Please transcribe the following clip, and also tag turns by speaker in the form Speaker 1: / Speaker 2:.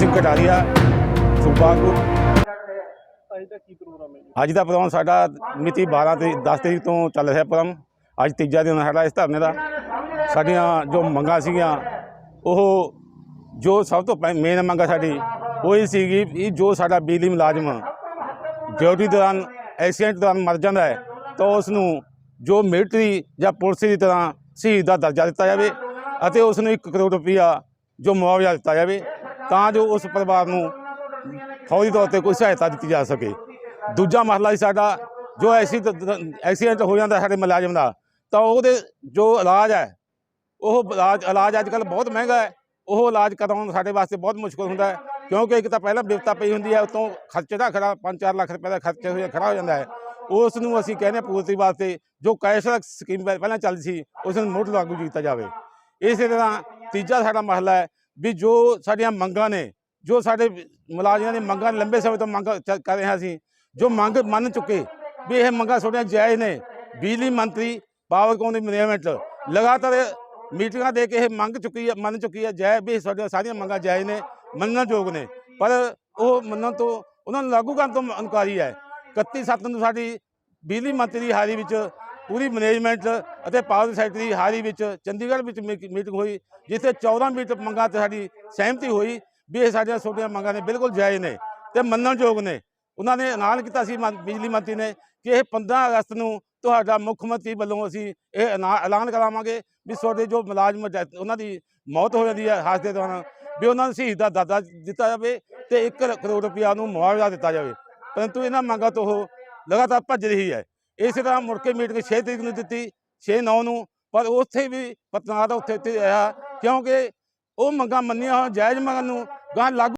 Speaker 1: ਸਿੰਘ ਕਟਾਰੀਆ ਸੂਬਾ ਆਗੂ
Speaker 2: ਅੱਜ ਦਾ ਕੀ ਹੈ
Speaker 1: ਅੱਜ ਦਾ ਪ੍ਰੋਗਰਾਮ ਸਾਡਾ ਮਿਤੀ 12 ਤੇ 10 ਤਰੀਕ ਤੋਂ ਚੱਲ ਰਿਹਾ ਪ੍ਰੋਗਰਾਮ। ਅੱਜ ਤੀਜਾ ਦਿਨ ਸਾਡਾ ਇਸ ਧਰਨੇ ਦਾ। ਸਾਡੀਆਂ ਜੋ ਮੰਗਾਂ ਸੀਗੀਆਂ ਉਹ ਜੋ ਸਭ ਤੋਂ ਮੇਨ ਮੰਗਾ ਸਾਡੀ ਉਹ ਇਹ ਸੀਗੀ ਵੀ ਜੋ ਸਾਡਾ ਬਿਜਲੀ ਮੁਲਾਜ਼ਮ ਡਿਊਟੀ ਦੌਰਾਨ ਐਕਸੀਡੈਂਟ ਦੌਰਾਨ ਮਰ ਜਾਂਦਾ ਹੈ ਤਾਂ ਉਸ ਨੂੰ ਜੋ ਮਿਲਟਰੀ ਜਾਂ ਪੁਲਿਸ ਦੀ ਤਰ੍ਹਾਂ ਸ਼ਹੀਦ ਦਾ ਦਰਜਾ ਦਿੱਤਾ ਜਾਵੇ ਅਤੇ ਉਸ ਨੂੰ 1 ਕਰੋੜ ਰੁਪਈਆ ਜੋ ਮੁਆਵਜ਼ਾ ਦਿੱਤਾ ਜਾਵੇ। ਤਾਂ ਜੋ ਉਸ ਪਰਿਵਾਰ ਨੂੰ ਫੌਰੀ ਤੌਰ ਤੇ ਕੋਈ ਸਹਾਇਤਾ ਦਿੱਤੀ ਜਾ ਸਕੇ। ਦੂਜਾ ਮਸਲਾ ਸੀ ਸਾਡਾ, ਜੋ ਐਸੀ ਐਕਸੀਡੈਂਟ ਹੋ ਜਾਂਦਾ ਸਾਡੇ ਮੁਲਾਜ਼ਮ ਦਾ ਤਾਂ ਉਹਦੇ ਜੋ ਇਲਾਜ ਹੈ, ਉਹ ਇਲਾਜ ਇਲਾਜ ਅੱਜ ਕੱਲ੍ਹ ਬਹੁਤ ਮਹਿੰਗਾ ਹੈ। ਉਹ ਇਲਾਜ ਕਰਾਉਣ ਸਾਡੇ ਵਾਸਤੇ ਬਹੁਤ ਮੁਸ਼ਕਲ ਹੁੰਦਾ ਹੈ, ਕਿਉਂਕਿ ਇੱਕ ਤਾਂ ਪਹਿਲਾਂ ਬਿਪਤਾ ਪਈ ਹੁੰਦੀ ਹੈ, ਉਤੋਂ ਖਰਚੇ ਦਾ ਖੜਾ 5-4 ਲੱਖ ਰੁਪਏ ਦਾ ਖਰਚੇ ਹੋਇਆ ਖੜਾ ਹੋ ਜਾਂਦਾ ਹੈ। ਉਸ ਨੂੰ ਅਸੀਂ ਕਹਿੰਦੇ ਹਾਂ ਪੂਰਤੀ ਵਾਸਤੇ, ਜੋ ਕੈਸ਼ਲੈਸ ਸਕੀਮ ਪਹਿਲਾਂ ਚੱਲਦੀ ਸੀ, ਉਸ ਨੂੰ ਮੁੜ ਲਾਗੂ ਕੀਤਾ ਜਾਵੇ। ਇਸੇ ਤਰ੍ਹਾਂ ਤੀਜਾ ਸਾਡਾ ਮਸਲਾ ਹੈ ਵੀ ਜੋ ਸਾਡੀਆਂ ਮੰਗਾਂ ਨੇ, ਜੋ ਸਾਡੇ ਮੁਲਾਜ਼ਮਾਂ ਦੀਆਂ ਮੰਗਾਂ ਲੰਬੇ ਸਮੇਂ ਤੋਂ ਮੰਗ ਕਰ ਰਹੇ ਹਾਂ ਅਸੀਂ, ਜੋ ਮੰਗ ਮੰਨ ਚੁੱਕੇ ਵੀ ਇਹ ਮੰਗਾਂ ਤੁਹਾਡੀਆਂ ਜਾਇਜ਼ ਨੇ, ਬਿਜਲੀ ਮੰਤਰੀ ਪਾਵਰਕੌਮ ਦੀ ਮੈਨੇਜਮੈਂਟ ਲਗਾਤਾਰ ਮੀਟਿੰਗਾਂ ਦੇ ਕੇ ਇਹ ਮੰਗ ਚੁੱਕੀ ਹੈ, ਮੰਨ ਚੁੱਕੀ ਹੈ, ਜਾਇਜ਼ ਵੀ ਸਾਡੀਆਂ ਸਾਰੀਆਂ ਮੰਗਾਂ ਜਾਇਜ਼ ਨੇ, ਮੰਨਣਯੋਗ ਨੇ, ਪਰ ਉਹ ਮੰਨਣ ਤੋਂ, ਉਹਨਾਂ ਨੂੰ ਲਾਗੂ ਕਰਨ ਤੋਂ ਇਨਕਾਰੀ ਹੈ। 31 ਸੱਤ ਨੂੰ ਸਾਡੀ ਬਿਜਲੀ ਮੰਤਰੀ ਦੀ ਹਾਜ਼ਰੀ ਵਿੱਚ ਪੂਰੀ ਮੈਨੇਜਮੈਂਟ ਅਤੇ ਪਾਵਰ ਸੈਕਟਰੀ ਹਾਰੀ ਵਿੱਚ ਚੰਡੀਗੜ੍ਹ ਵਿੱਚ ਮੀ- ਮੀਟਿੰਗ ਹੋਈ, ਜਿੱਥੇ 14 ਮੀਟ ਮੰਗਾਂ ਤੇ ਸਾਡੀ ਸਹਿਮਤੀ ਹੋਈ ਵੀ ਇਹ ਸਾਡੀਆਂ ਛੋਟੀਆਂ ਮੰਗਾਂ ਨੇ ਬਿਲਕੁਲ ਜਾਇਜ਼ ਨੇ ਤੇ ਮੰਨਣਯੋਗ ਨੇ। ਉਹਨਾਂ ਨੇ ਐਲਾਨ ਕੀਤਾ ਸੀ ਮੰ- ਬਿਜਲੀ ਮੰਤਰੀ ਨੇ ਕਿ ਇਹ 15 ਅਗਸਤ ਨੂੰ ਤੁਹਾਡਾ ਮੁੱਖ ਮੰਤਰੀ ਵੱਲੋਂ ਅਸੀਂ ਇਹ ਐਨਾ- ਐਲਾਨ ਕਰਾਵਾਂਗੇ ਵੀ ਤੁਹਾਡੇ ਜੋ ਮੁਲਾਜ਼ਮ ਉਹਨਾਂ ਦੀ ਮੌਤ ਹੋ ਜਾਂਦੀ ਹੈ ਹਾਦਸੇ ਦੌਰਾਨ, ਵੀ ਉਹਨਾਂ ਨੂੰ ਸ਼ਹੀਦ ਦਾ ਦਾਦਾ ਦਿੱਤਾ ਜਾਵੇ ਤੇ 1 ਕਰੋੜ ਰੁਪਇਆ ਨੂੰ ਮੁਆਵਜ਼ਾ ਦਿੱਤਾ ਜਾਵੇ। ਪਰੰਤੂ ਇਹਨਾਂ ਮੰਗਾਂ ਤੋਂ ਉਹ ਲਗਾਤਾਰ ਭੱਜ ਰਹੀ ਹੈ। ਇਸੇ ਤਰ੍ਹਾਂ ਮੁੜ ਕੇ ਮੀਟਿੰਗ 6 ਤਰੀਕ ਨੂੰ ਦਿੱਤੀ 6 9 ਨੂੰ, ਪਰ ਉੱਥੇ ਵੀ ਪਤਨਾਦ ਉੱਥੇ ਉੱਥੇ ਆਇਆ, ਕਿਉਂਕਿ ਉਹ ਮੰਗਾਂ ਮੰਨੀਆਂ ਹੋਈਆਂ ਜਾਇਜ਼ ਮੰਗਾਂ ਨੂੰ ਗਾਂ ਲਾਗੂ